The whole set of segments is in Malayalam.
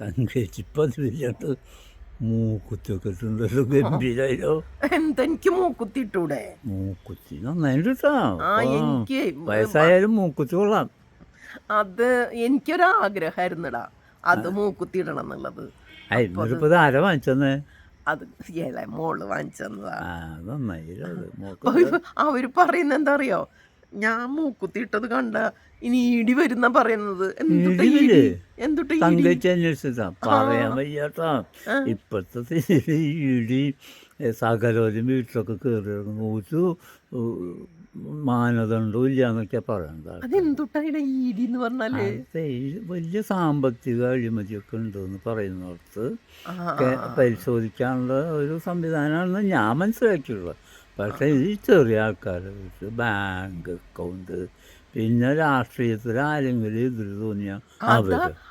അത് വലിയിട്ട് മൂക്കുത്തിയൊക്കെ ഇട്ടുണ്ടല്ലോ ഗംഭീരോ എന്തെനിക്ക് മൂക്കുത്തി നന്നായിട്ട്. കേട്ടോ ആ എനിക്ക് വയസ്സായാലും മൂക്കുത്തി കൊള്ളാം. അത് എനിക്കൊരാഗ്രഹമായിരുന്നടാ അത് മൂക്കുത്തിയിടണം എന്നുള്ളത് ഐ എന്നിട്ടിപ്പോൾ ഇത് ആരാ വാങ്ങിച്ചെന്ന്? അത് ഏല മോൾ വാങ്ങിച്ചതാ ആ നന്നായി. അവർ പറയുന്നത് എന്താ അറിയോ ഞാൻ മൂക്കുത്തിയിട്ടത് കണ്ട ഇനി ഇടി വരുന്ന പറയുന്നത്. എന്തുട്ട് അന്വേഷിച്ചാ പറയാൻ വയ്യാട്ടോ ഇപ്പോഴത്തെ ഇടി സകലോരും വീട്ടിലൊക്കെ കയറി ഇറങ്ങുന്നു ഒരു മാനദണ്ഡവും ഇല്ല എന്നൊക്കെ പറയണ്ട അതെന്തുട്ട ഇവിടെ ഇടി എന്ന് പറഞ്ഞാൽ? വലിയ സാമ്പത്തിക അഴിമതിയൊക്കെ ഉണ്ടെന്ന് പറയുന്നിടത്ത് പരിശോധിക്കാനുള്ള ഒരു സംവിധാനമാണെന്ന് ഞാൻ മനസ്സിലാക്കിയുള്ളത് പക്ഷേ ഈ ചെറിയ ആൾക്കാർ ബാങ്ക് അക്കൗണ്ട് പിന്നെ രാഷ്ട്രീയത്തിൽ ആരെങ്കിലും എതിര് തോന്നിയാ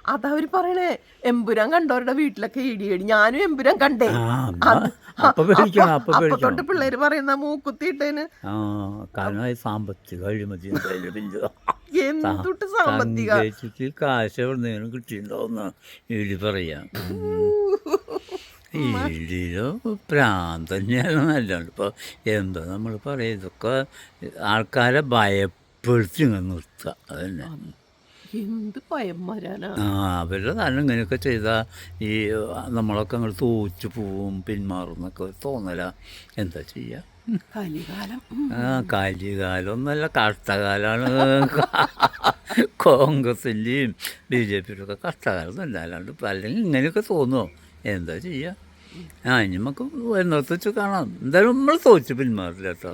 അതവര് പറയണേ. എമ്പുരാൻ കണ്ടവരുടെ വീട്ടിലൊക്കെ ഇടിയടി ഞാനും എമ്പുരാൻ കണ്ടേ. തൊട്ട് പിള്ളേര് പറയുന്ന മൂക്കുത്തിട്ടേന് ആ കാരണം സാമ്പത്തിക അഴിമതി എന്തുട്ട് സാമ്പത്തിക? കാശ് എവിടെ നിന്നും കിട്ടിയിട്ടുണ്ടോന്ന് ഇടി പറയാം. ഇടിയിലോ പ്രാന്ത് തന്നെയാണ് ഇപ്പോൾ എന്താ നമ്മൾ പറയുക ഇതൊക്കെ ആൾക്കാരെ ഭയപ്പെടുത്തി ഇങ്ങനെ നിർത്തുക. അതന്നെ. എന്ത് ഭയം വരാനാണ് ആ അവരുടെ തന്നെ ഇങ്ങനെയൊക്കെ ചെയ്താൽ ഈ നമ്മളൊക്കെ അങ്ങോട്ട് തോച്ചു പോവും പിന്മാറും എന്നൊക്കെ തോന്നല. എന്താ ചെയ്യുക കലികാലം. ആ കലികാലം ഒന്നല്ല കഷ്ടകാലമാണ് കോൺഗ്രസിന്റെയും ബി ജെ പിയുടെ ഒക്കെ കഷ്ടകാലം തന്നെ അല്ലാണ്ട് ഇപ്പം അല്ലെങ്കിൽ ഇങ്ങനെയൊക്കെ തോന്നുമോ എന്താ ചെയ്യുക ആ ഇനി നമുക്ക് വരുന്നിടത്ത് കാണാം. എന്തായാലും നമ്മൾ തോറ്റ് പിന്മാറില്ല കേട്ടോ.